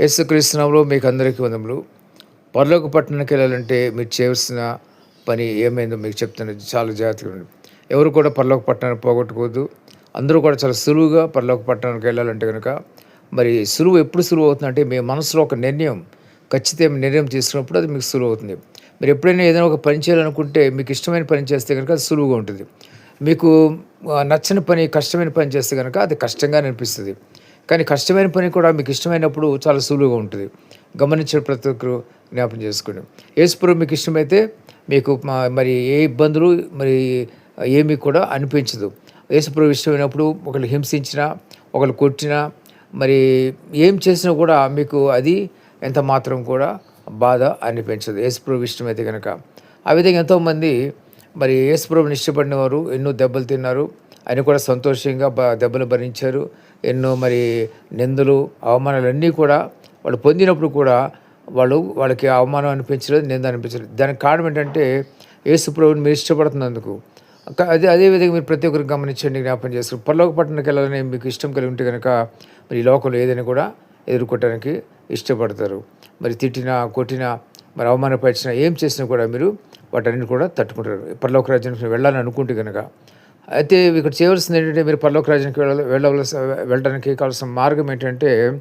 యేసుక్రీస్తునామలో మీకు అందరికీ వందములు. పరలోక పట్టణానికి వెళ్ళాలంటే మీరు చేయవలసిన పని ఏమైందో మీకు చెప్తున్నది చాలా జాగ్రత్తగా ఉండండి. ఎవరు కూడా పర్లోక పట్టణాన్ని పోగొట్టుకోవద్దు. అందరూ కూడా చాలా సులువుగా పర్లోక పట్టణానికి వెళ్ళాలంటే కనుక మరి సులువు ఎప్పుడు సులువు అవుతుందంటే మీ మనసులో ఒక నిర్ణయం ఖచ్చితమైన నిర్ణయం తీసుకున్నప్పుడు అది మీకు సులువు అవుతుంది. మీరు ఎప్పుడైనా ఏదైనా ఒక పని చేయాలనుకుంటే మీకు ఇష్టమైన పని చేస్తే కనుక అది సులువుగా ఉంటుంది. మీకు నచ్చని పని కష్టమైన పని చేస్తే కనుక అది కష్టంగా అనిపిస్తుంది. కానీ కష్టమైన పని కూడా మీకు ఇష్టమైనప్పుడు చాలా సులువుగా ఉంటుంది. గమనించిన ప్రతి ఒక్కరు జ్ఞాపం చేసుకోండి. యేసుప్రభు మీకు ఇష్టమైతే మీకు మా- మరి ఏ ఇబ్బందులు మరి ఏమీ కూడా అనిపించదు. యేసుప్రభు ఇష్టమైనప్పుడు ఒకళ్ళు హింసించినా ఒకళ్ళు కొట్టినా మరి ఏం చేసినా కూడా మీకు అది ఎంత మాత్రం కూడా బాధ అనిపించదు. యేసుప్రభు ఇష్టమైతే కనుక ఆ విధంగా ఎంతోమంది మరి యేసుప్రభుని ఇష్టపడిన వారు ఎన్నో దెబ్బలు తిన్నారు. ఆయన కూడా సంతోషంగా దెబ్బలు భరించారు. ఎన్నో మరి నిందలు అవమానాలు అన్నీ కూడా వాళ్ళు పొందినప్పుడు కూడా వాళ్ళు వాళ్ళకి అవమానం అనిపించలేదు నింద అనిపించలేదు. దానికి కారణం ఏంటంటే యేసుప్రభుని మీరు ఇష్టపడుతున్నందుకు. అదే అదే విధంగా మీరు ప్రతి ఒక్కరికి గమనించండి జ్ఞాపం చేస్తారు పరలోక పట్టణానికి వెళ్ళాలని మీకు ఇష్టం కలిగి ఉంటే కనుక మరి ఈ లోకంలో ఏదైనా కూడా ఎదుర్కోవటానికి ఇష్టపడతారు. మరి తిట్టినా కొట్టినా మరి అవమానపరిచినా ఏం చేసినా కూడా మీరు వాటన్నిటి కూడా తట్టుకుంటారు. పరలోక రాజ్యానికి వెళ్ళాలని అనుకుంటే కనుక అయితే ఇక్కడ చేయవలసింది ఏంటంటే మీరు పరలోక రాజ్యానికి వెళ్ళ వెళ్ళవలసి వెళ్ళడానికి కావాల్సిన మార్గం ఏంటంటే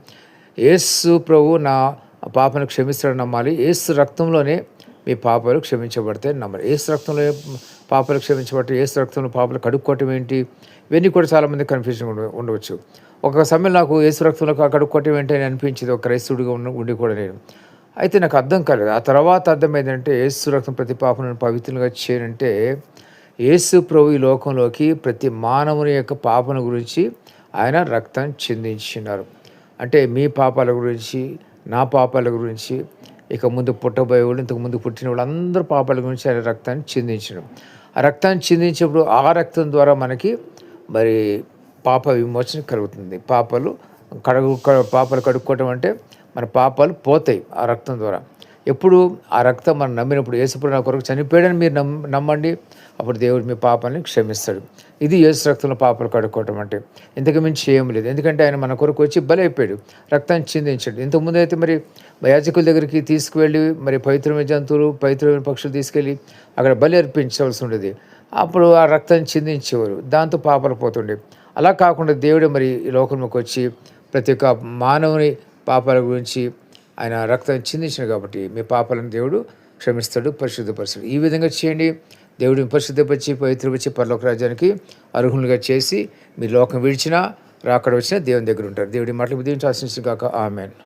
యేసు ప్రభు నా పాపను క్షమిస్తాడని నమ్మాలి. ఏసు రక్తంలోనే మీ పాపాలు క్షమించబడతాయి నమ్మాలి. ఏసు రక్తంలో పాపాలు క్షమించబడతాయి ఏసు రక్తంలో పాపాలు కడుక్కోవటం ఏంటి? ఇవన్నీ కూడా చాలామంది కన్ఫ్యూజన్ ఉండవచ్చు. ఒక సమయం నాకు ఏసు రక్తంలో కడుక్కోవటం ఏంటి అని అనిపించింది ఒక క్రైస్తవుడిగా ఉండి కూడా నేను. అయితే నాకు అర్థం కాలేదు. ఆ తర్వాత అర్థమైందంటే ఏసు రక్తం ప్రతి పాపను పవిత్రంగా చేయనంటే యేసు ప్రభు ఈ లోకంలోకి ప్రతి మానవుని యొక్క పాపను గురించి ఆయన రక్తం చెందించినారు. అంటే మీ పాపాల గురించి నా పాపాల గురించి ఇక ముందు పుట్టబోయే వాళ్ళు ఇంతకు ముందు పుట్టిన వాళ్ళందరూ పాపాల గురించి ఆయన రక్తాన్ని చెందించడం ఆ రక్తాన్ని చెందించినప్పుడు ఆ రక్తం ద్వారా మనకి మరి పాప విమోచన కలుగుతుంది. పాపాలు కడుగు పాపలు పాపాలు కడుక్కోవటం అంటే మన పాపాలు పోతాయి ఆ రక్తం ద్వారా. ఎప్పుడు ఆ రక్తం మనం నమ్మినప్పుడు యేసుప్రభు నా కొరకు చనిపోయాడని మీరు నమ్మ నమ్మండి అప్పుడు దేవుడు మీ పాపాలని క్షమిస్తాడు. ఇది యేసు రక్తంలో పాపాలు కడుక్కోవటం అంటే. ఇంతకు మించి ఏం లేదు. ఎందుకంటే ఆయన మన కొరకు వచ్చి బలైపోయాడు రక్తాన్ని చిందించాడు. ఇంతకుముందు అయితే మరి యాజకుల దగ్గరికి తీసుకువెళ్ళి మరి పవిత్రమైన జంతువులు పవిత్రమైన పక్షులు తీసుకెళ్ళి అక్కడ బలి అర్పించవలసి ఉండేది. అప్పుడు ఆ రక్తాన్ని చిందించేవారు. దాంతో పాపాలు పోతుండే. అలా కాకుండా దేవుడు మరి ఈ లోకంలోకి వచ్చి ప్రతి ఒక్క మానవుని పాపాల గురించి ఆయన రక్తం చిందించిన కాబట్టి మీ పాపాలను దేవుడు క్షమిస్తాడు పరిశుద్ధపరుస్తాడు. ఈ విధంగా చేయండి. దేవుడిని పరిశుద్ధపరిచి పవిత్రపరిచి పరలోక రాజ్యానికి అర్హులుగా చేసి మీ లోకం విడిచినా రాకడ వచ్చినా దేవుని దగ్గర ఉంటారు. దేవుడి మాటలు దీవించి ఆశించిన కాక ఆమెన్.